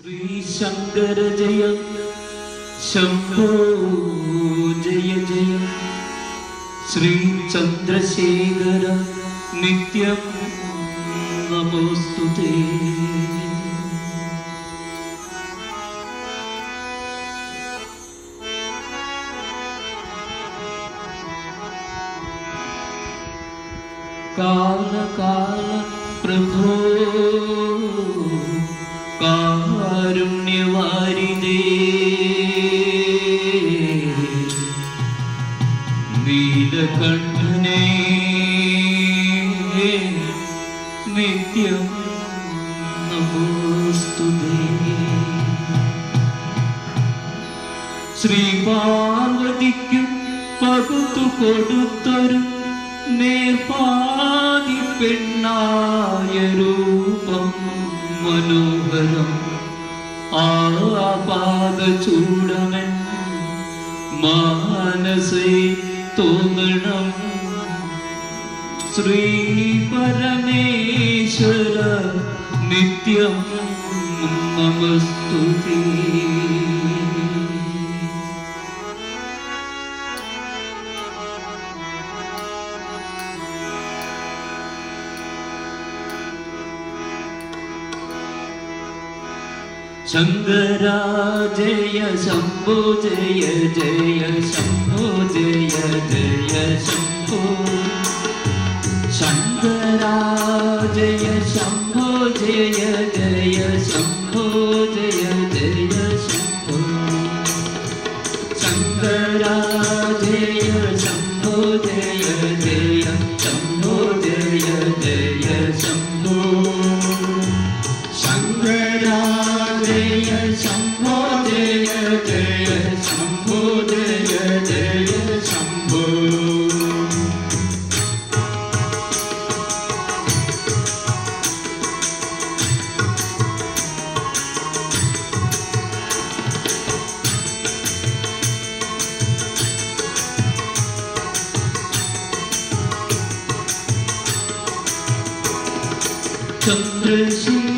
ശ്രീശങ്കര ജയ ശംഭോ ജയ ജയ. ശ്രീ ചന്ദ്രശേഖര നിത്യം നമോസ്തുതേ. കാലകാല പ്രഭോ കാരുണ്യവാരിതേ നീലകണ്ഠനേ നിത്യം നമോസ്തുതേ. ശ്രീ പാർവതിക്കും പകുത്തു കൊടുത്തൊരു നേർപാതി പെണ്ണായ രൂപം മനോഹരം. ആപാദ ചൂടമൻ മാനസേ തോന്നണം. ശ്രീ പരമേശ്വര നിത്യം നമസ്തുതി. ശങ്കരാജയ ശംഭോ ജയ ജയ ശംഭോ ജയ ജയ ശംഭോ. ശങ്കരാജയ ശംഭോ ജയ ജയ ശംഭോ. ജയ ജയ